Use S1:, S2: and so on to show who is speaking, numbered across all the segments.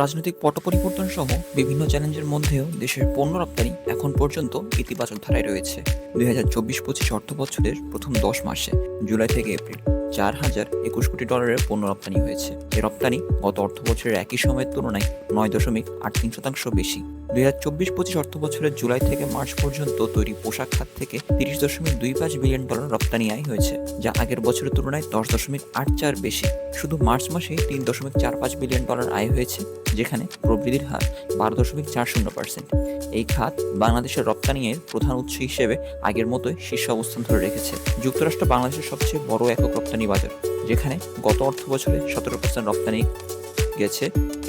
S1: রাজনৈতিক পট পরিবর্তন সহ বিভিন্ন চ্যালেঞ্জের মধ্যেও দেশের পণ্য রপ্তানি এখন পর্যন্ত ইতিবাচক ধারায় রয়েছে। দুই হাজার চব্বিশ পঁচিশ অর্থ বছরের প্রথম দশ মাসে জুলাই থেকে এপ্রিল চার হাজার একুশ কোটি ডলারের পণ্য রপ্তানি হয়েছে। এ রপ্তানি গত অর্থ বছরের একই সময়ের তুলনায় নয় দশমিক আট তিন শতাংশ বেশি। দুই হাজার চব্বিশ পঁচিশ অর্থ বছরের জুলাই থেকে মার্চ পর্যন্ত তৈরি পোশাক খাত থেকে তিরিশ দশমিক দুই পাঁচ বিলিয়ন ডলার রপ্তানি আয় হয়েছে, যা আগের বছরের তুলনায় দশ দশমিক আট চার বেশি। শুধু মার্চ মাসে তিন দশমিক চার পাঁচ বিলিয়ন ডলার আয় হয়েছে, যেখানে প্রবৃদ্ধির হার বারো দশমিক চার শূন্য পার্সেন্ট। এই খাত বাংলাদেশের রপ্তানি প্রধান উৎস হিসেবে আগের মতোই শীর্ষ অবস্থান ধরে রেখেছে। যুক্তরাষ্ট্র বাংলাদেশের সবচেয়ে বড় একক রপ্তানি বাজার, যেখানে গত অর্থ বছরে সতেরো পার্সেন্ট রপ্তানি গেছে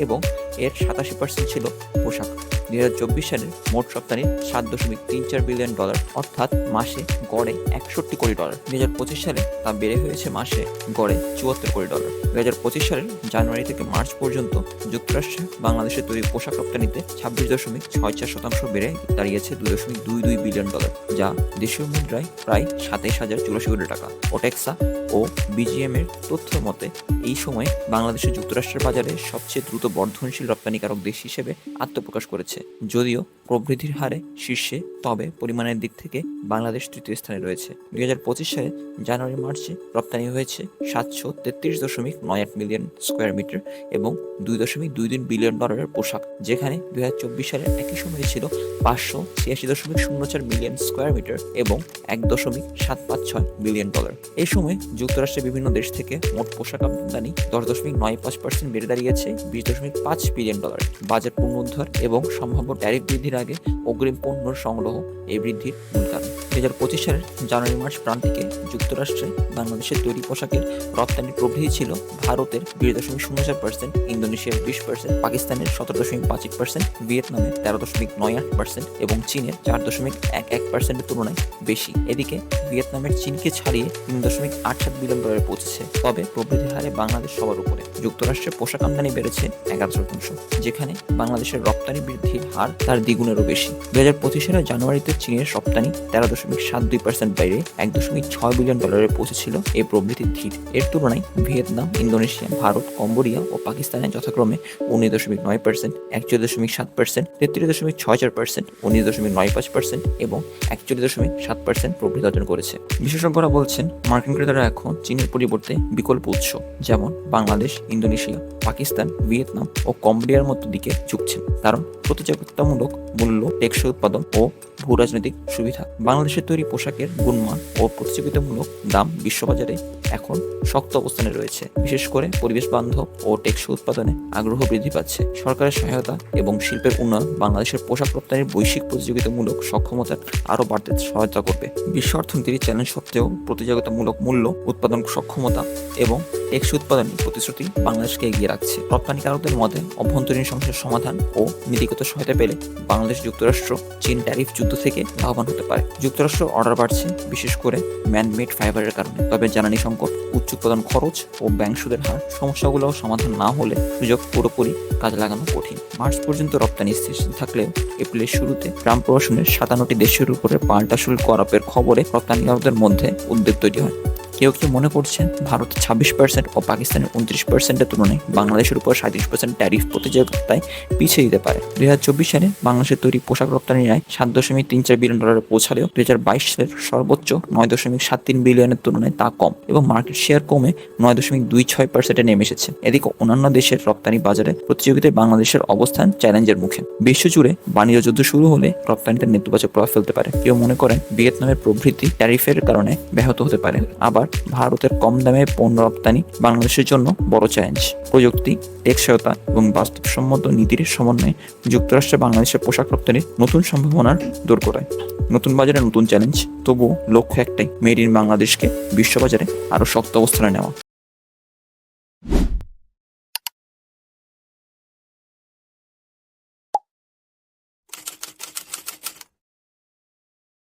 S1: এবং এর সাতাশি পার্সেন্ট ছিল পোশাক। দুই হাজার চব্বিশ সালের মোট রপ্তানি সাত দশমিক তিন চার বিলিয়ন ডলার অর্থাৎ মাসে গড়ে একষট্টি কোটি ডলার দুই হাজার পঁচিশ সালে তা বেড়ে হয়েছে মাসে গড়ে চুয়াত্তর কোটি ডলার দুই হাজার পঁচিশ সালের জানুয়ারি থেকে মার্চ পর্যন্ত যুক্তরাষ্ট্রে বাংলাদেশের তৈরি পোশাক রপ্তানিতে ছাব্বিশ দশমিক ছয় চার শতাংশ বেড়ে দাঁড়িয়েছে দুই দশমিক দুই দুই বিলিয়ন ডলার যা দেশীয় মুদ্রায় প্রায় সাতাইশ হাজার চুরাশি কোটি টাকা। ওটেক্সা ও বিজিএম এর তথ্য মতে, এই সময়ে বাংলাদেশের যুক্তরাষ্ট্রের বাজারে সবচেয়ে দ্রুত বর্ধনশীল রপ্তানিকারক দেশ হিসেবে আত্মপ্রকাশ করেছে যদিও প্রবৃদ্ধির হারে শীর্ষে, তবে পরিমাণের দিক থেকে বাংলাদেশ তৃতীয় স্থানে রয়েছে। দুই হাজার পঁচিশ সালে জানুয়ারি, মার্চে রপ্তানি হয়েছে সাতশো তেত্রিশ দশমিক নয় আট মিলিয়ন স্কোয়ার মিটার এবং দুই দশমিক দুই তিন বিলিয়ন ডলারের পোশাক, যেখানে দুই হাজার চব্বিশ সালের একই সময়ে ছিল পাঁচশো ছিয়াশি দশমিক শূন্য চার মিলিয়ন স্কোয়ার মিটার এবং এক দশমিক সাত পাঁচ ছয় বিলিয়ন ডলার। এই সময় যুক্তরাষ্ট্রের বিভিন্ন দেশ থেকে মোট পোশাক আমদানি দশ দশমিক নয় পাঁচ পার্সেন্ট বেড়ে দাঁড়িয়েছে বিশ দশমিক পাঁচ বিলিয়ন ডলার। বাজার পুনরুদ্ধার এবং সম্ভাব্য ট্যারিফ বৃদ্ধির আগে অগ্রিম পণ্য সংগ্রহ এই বৃদ্ধির মূল কারণ। দুই হাজার পঁচিশ সালের জানুয়ারি মার্চ প্রান্তিকে যুক্তরাষ্ট্রে বাংলাদেশের তৈরি পোশাকের রপ্তানি প্রবৃদ্ধি ছিল ভারতের বিশ দশমিক শূন্য চার পার্সেন্ট ইন্দোনেশিয়ার বিশ পার্সেন্ট পাকিস্তানের সতেরো দশমিক পাঁচ এক পার্সেন্ট ভিয়েতনামের তেরো দশমিক নয় আট পার্সেন্ট এবং চীনের চার দশমিক এক এক পার্সেন্টের তুলনায় বেশি। এদিকে ভিয়েতনামের চীনকে ছাড়িয়ে তিন দশমিক আট সাত বিলিয়ন ডলারে পৌঁছেছে। তবে প্রবৃদ্ধির হারে বাংলাদেশ সবার উপরে। যুক্তরাষ্ট্রে পোশাক আমদানি বেড়েছে এগারো শতাংশ যেখানে বাংলাদেশের রপ্তানি বৃদ্ধির হার তার দ্বিগুণেরও বেশি। দু হাজার পঁচিশ সালের জানুয়ারিতে চীনের রপ্তানি তেরো দশমিক সাত দুই পার্সেন্ট বাইরে এক দশমিক ছয় বিলিয়ন ডলারে পৌঁছেছিল এই প্রবৃদ্ধির ধীর এর তুলনায় ভিয়েতনাম, ইন্দোনেশিয়া, ভারত, কম্বোডিয়া ও পাকিস্তানে যথাক্রমে উনিশ দশমিক নয় পার্সেন্ট একচল্লিশ দশমিক সাত পার্সেন্ট তেত্রিশ দশমিক ছয় চার পার্সেন্ট উনিশ দশমিক নয় পাঁচ পার্সেন্ট এবং একচল্লিশ দশমিক সাত পার্সেন্ট প্রবৃদ্ধি অর্জন করেছে। বিশেষজ্ঞরা বলছেন, মার্কিন ক্রেতারা এখন চীনের পরিবর্তে বিকল্প উৎস, যেমন বাংলাদেশ, ইন্দোনেশিয়া, পাকিস্তান, ভিয়েতনাম ও কম্বোডিয়ার মতো দিকে ঝুঁকছেন। কারণ প্রতিযোগিতামূলক মূল্য, টেকসই উৎপাদন ও ভূ রাজনৈতিক সুবিধা। বাংলাদেশের তৈরি পোশাকের গুণমান ও প্রতিযোগিতামূলক দাম বিশ্ববাজারে এখন শক্ত অবস্থানে রয়েছে। বিশেষ করে পরিবেশ বান্ধব ও টেকসই উৎপাদনে আগ্রহ বৃদ্ধি পাচ্ছে। সরকারের সহায়তা এবং শিল্পের উন্নয়ন বাংলাদেশের পোশাক রপ্তানির বৈশ্বিক প্রতিযোগিতামূলক সক্ষমতা আরও বাড়তে সহায়তা করবে। বিশ্ব অর্থনীতির চ্যালেঞ্জ সত্ত্বেও প্রতিযোগিতামূলক মূল্য, উৎপাদন সক্ষমতা এবং টেকসই উৎপাদনের প্রতিশ্রুতি বাংলাদেশকে এগিয়ে রাখছে। রপ্তানিকারকদের মতে অভ্যন্তরীণ সমস্যার সমাধান ও নীতিগত সহায়তা পেলে বাংলাদেশ যুক্তরাষ্ট্র চীন ট্যারিফ যুদ্ধ থেকে লাভবান হতে পারে। যুক্তরাষ্ট্র অর্ডার বাড়ছে, বিশেষ করে ম্যানমেড ফাইবারের কারণে। তবে জ্বালানি সংকট, উচ্চ উৎপাদন খরচ ও ব্যাংক সুদের হার সমস্যাগুলো সমাধান না হলে সুযোগ পুরোপুরি কাজে লাগানো কঠিন। মার্চ পর্যন্ত রপ্তানি স্থিতিশীল থাকলেও এপ্রিলের শুরুতে ট্রাম্প প্রশাসনের সাতান্নটি দেশের উপরে পাল্টা শুল্ক আরোপের খবরে রপ্তানিকারকদের মধ্যে উদ্বেগ তৈরি হয়। কেউ কেউ মনে করছেন ভারতের ছাব্বিশ পার্সেন্ট ও পাকিস্তানের উনত্রিশ পার্সেন্টের তুলনায় বাংলাদেশের উপর সাঁত্রিশ পার্সেন্ট ট্যারিফ প্রতিযোগিতায় পিছিয়ে দিতে পারে? দুই হাজার চব্বিশ সালে বাংলাদেশের তৈরি পোশাক রপ্তানি আয় সাত দশমিক তিন চার বিলিয়ন ডলারে পৌঁছালেও দুই হাজার বাইশ সালের সর্বোচ্চ নয় দশমিক সাত তিন বিলিয়নের তুলনায় তা কম এবং মার্কেট শেয়ার কমে নয় দশমিক দুই ছয় পার্সেন্টে নেমে এসেছে। এদিকে অন্যান্য দেশের রপ্তানি বাজারে প্রতিযোগিতায় বাংলাদেশের অবস্থান চ্যালেঞ্জের মুখে। বিশ্বজুড়ে বাণিজ্য যুদ্ধ শুরু হলে রপ্তানিতে নেতিবাচক প্রভাব ফেলতে পারে। কেউ মনে করেন ভিয়েতনামের প্রবৃদ্ধি ট্যারিফের কারণে ব্যাহত হতে পারে। আবার ভারতের কম দামে পণ্য রপ্তানি বাংলাদেশের জন্য বড় চ্যালেঞ্জ প্রযুক্তি টেকসয়তা এবং বাস্তবসম্মত নীতির সমন্বয়ে যুক্তরাষ্ট্রে বাংলাদেশের পোশাক রপ্তানির নতুন সম্ভাবনার দূর করায়। নতুন বাজারে নতুন চ্যালেঞ্জ তবুও লক্ষ্য একটাই মেড ইন বাংলাদেশকে বিশ্ববাজারে আরও শক্ত অবস্থানে নেওয়া।